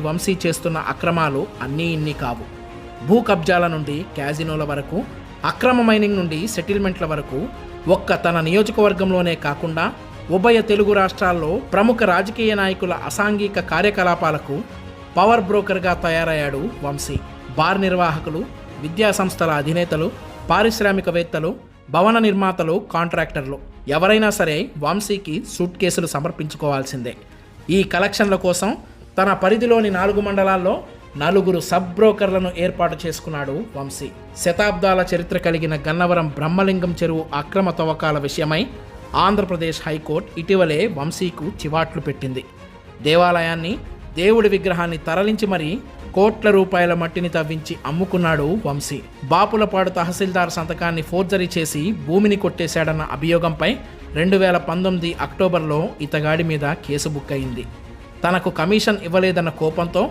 వంశీ చేస్తున్న అక్రమాలు అన్నీ ఇన్ని కావు. భూ కబ్జాల నుండి క్యాజినోల వరకు అక్రమ మైనింగ్ నుండి సెటిల్మెంట్ల వరకు ఒక్క తన నియోజకవర్గంలోనే కాకుండా ఉభయ తెలుగు రాష్ట్రాల్లో ప్రముఖ రాజకీయ నాయకుల అసాంఘిక కార్యకలాపాలకు పవర్ బ్రోకర్గా తయారయ్యాడు వంశీ. బార్ నిర్వాహకులు విద్యా సంస్థల అధినేతలు పారిశ్రామికవేత్తలు భవన నిర్మాతలు కాంట్రాక్టర్లు. ఎవరైనా సరే వంశీకి సూట్ కేసులు సమర్పించుకోవాల్సిందే. ఈ కలెక్షన్ల కోసం తన పరిధిలోని నాలుగు మండలాల్లో నలుగురు సబ్ బ్రోకర్లను ఏర్పాటు చేసుకున్నాడు వంశీ. శతాబ్దాల చరిత్ర కలిగిన గన్నవరం బ్రహ్మలింగం చెరువు అక్రమ తవ్వకాల విషయమై ఆంధ్రప్రదేశ్ హైకోర్టు ఇటీవలే వంశీకు చివాట్లు పెట్టింది. దేవాలయాన్ని దేవుడి విగ్రహాన్ని తరలించి మరీ కోట్ల రూపాయల మట్టిని తవ్వించి అమ్ముకున్నాడు వంశీ. బాపులపాడు తహసీల్దార్ సంతకాన్ని ఫోర్జరీ చేసి భూమిని కొట్టేశాడన్న అభియోగంపై రెండు వేల పంతొమ్మిది అక్టోబర్లో ఇతగాడి మీద కేసు బుక్ అయింది తనకు కమిషన్ ఇవ్వలేదన్న కోపంతో